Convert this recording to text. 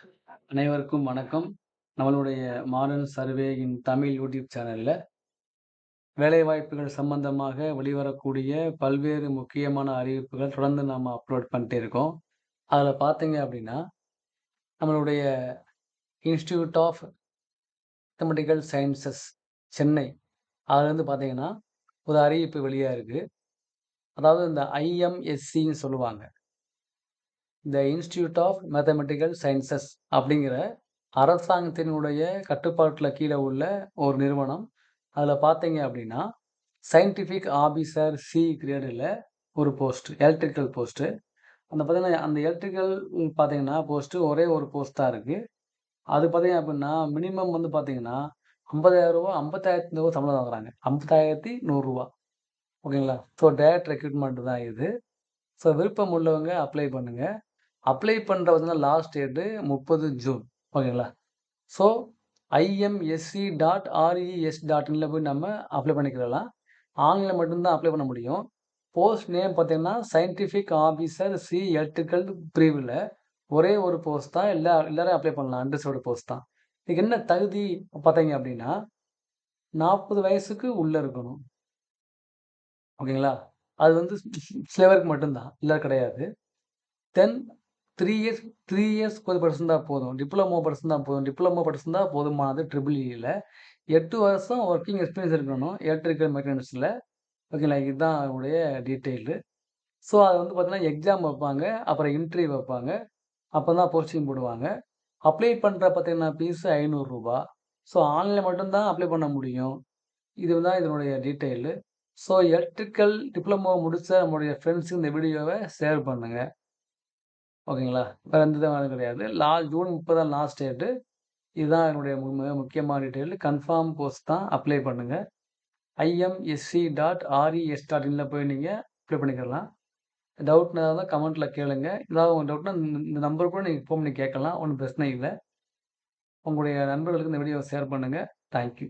அனைவருக்கும் வணக்கம். நம்மளுடைய மாடர்ன் சர்வேயின் தமிழ் யூடியூப் சேனல்ல வேலைவாய்ப்புகள் சம்பந்தமாக வெளிவரக்கூடிய பல்வேறு முக்கியமான அறிவிப்புகள் தொடர்ந்து நாம் அப்லோட் பண்ணிட்டே இருக்கோம். அதில் பார்த்தீங்க அப்படின்னா, நம்மளுடைய Institute of Mathematical Sciences Chennai அதுலேருந்து பார்த்தீங்கன்னா, ஒரு அறிவிப்பு வெளியாக இருக்கு. அதாவது இந்த ஐஎம்எஸ்சின்னு சொல்லுவாங்க. இந்த இன்ஸ்டியூட் ஆஃப் மேத்தமெட்டிக்கல் சயின்சஸ் அப்படிங்கிற அரசாங்கத்தினுடைய கட்டுப்பாட்டில் கீழே உள்ள ஒரு நிறுவனம். அதில் பார்த்தீங்க அப்படின்னா, சயின்டிஃபிக் ஆஃபீஸர் சி கிரேடில் ஒரு போஸ்ட் எலக்ட்ரிக்கல் போஸ்ட்டு. அந்த பார்த்தீங்கன்னா, அந்த எலக்ட்ரிக்கல் பார்த்தீங்கன்னா, போஸ்ட்டு ஒரே ஒரு போஸ்ட் தான் இருக்குது அது பார்த்தீங்க அப்படின்னா, மினிமம் வந்து பார்த்தீங்கன்னா, ரூ. 50,000 ரூ. 55,000 சம்பளம் வாங்குறாங்க. ஐம்பத்தாயிரத்தி நூறுரூவா ஓகேங்களா? ஸோ டேரக்ட் ரெக்ரூட்மெண்ட் தான் இது. ஸோ விருப்பம் உள்ளவங்க அப்ளை பண்ணுங்கள் அப்ளை பண்ணுற பார்த்தீங்கன்னா, லாஸ்ட் டேட்டு 30 ஜூன் ஓகேங்களா? ஸோ ஐஎம்எஸ்சி டாட் ஆர்இஎஸ் ims.res.inல போய் நம்ம அப்ளை பண்ணிக்கலாம் ஆன்லைனில் மட்டும்தான் அப்ளை பண்ண முடியும். போஸ்ட் நேம் பார்த்தீங்கன்னா, சயின்டிஃபிக் ஆஃபீஸர் சி எலக்ட்ரிக்கல் பிரிவில் ஒரே ஒரு போஸ்ட் தான். எல்லா எல்லாரும் அப்ளை பண்ணலாம். அன்ரிசர்வ்டு போஸ்ட் தான். இதுக்கு என்ன தகுதி பார்த்தீங்க அப்படின்னா, 40 வயசுக்கு உள்ளே இருக்கணும். ஓகேங்களா? அது வந்து சிலவருக்கு மட்டும்தான் இல்லை எல்லாரும் கிடையாது. Then three years three years person படிச்சிருந்தா போதும். டிப்ளமோ படிச்சிருந்தா போதும். டிப்ளமோ படிச்சிருந்தா போதுமானது ட்ரிபிள் இயில் e எட்டு வருஷம் ஒர்க்கிங் எக்ஸ்பீரியன்ஸ் இருக்கணும். எலக்ட்ரிக்கல் மெக்கானிக்ஸில் ஓகேங்களா? இதுதான் அதனுடைய டீட்டெயிலு. ஸோ அது வந்து பார்த்தீங்கன்னா, எக்ஸாம் வைப்பாங்க. அப்புறம் இன்டர்வியூ வைப்பாங்க. அப்போ தான் போஸ்டிங் போடுவாங்க. அப்ளை பண்ணுற பார்த்தீங்கன்னா, ஃபீஸ் ரூ. 500 ஸோ ஆன்லைனில் மட்டும்தான் அப்ளை பண்ண முடியும். இது தான் இதனுடைய டீட்டெயிலு. ஸோ எலக்ட்ரிக்கல் டிப்ளமோ முடித்த நம்முடைய ஃப்ரெண்ட்ஸுக்கு இந்த வீடியோவை ஷேர் பண்ணுங்கள் ஓகேங்களா? வேறு எந்த இதுவும் கிடையாது. லா ஜூன் 30 தான் லாஸ்ட் டேட்டு. இதுதான் என்னுடைய மிக முக்கியமான டீட்டெயில். கன்ஃபார்ம் கோர்ஸ் தான். அப்ளை பண்ணுங்கள் ஐஎம்எஸ்சி டாட் ஆர்இஎஸ் டாட் இன்ல போய் நீங்கள் அப்ளை பண்ணிக்கலாம் டவுட்னா தான் கமெண்ட்டில் கேளுங்க. ஏதாவது உங்கள் டவுட்னா இந்த நம்பர் கூட நீங்கள் ஃபோன் பண்ணி கேட்கலாம். ஒன்றும் பிரச்சனை இல்லை உங்களுடைய நண்பர்களுக்கு இந்த வீடியோவை ஷேர் பண்ணுங்கள் தேங்க் யூ.